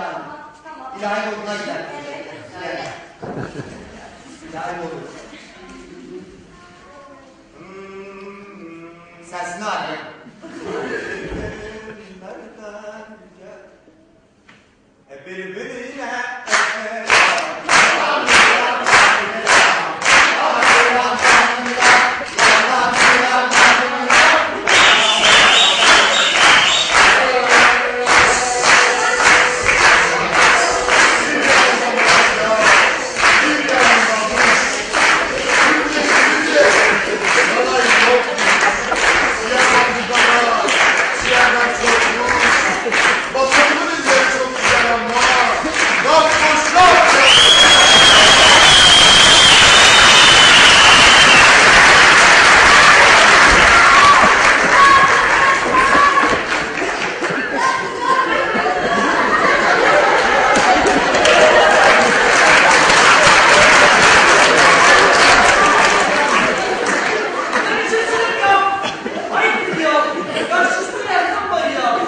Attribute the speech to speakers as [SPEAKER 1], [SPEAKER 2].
[SPEAKER 1] Tamam.
[SPEAKER 2] İlahi yoluna gider.
[SPEAKER 1] Evet.
[SPEAKER 2] İlahi yolu. Sesini al ya.
[SPEAKER 3] Birbirine 나 시스템이 안단 말이야.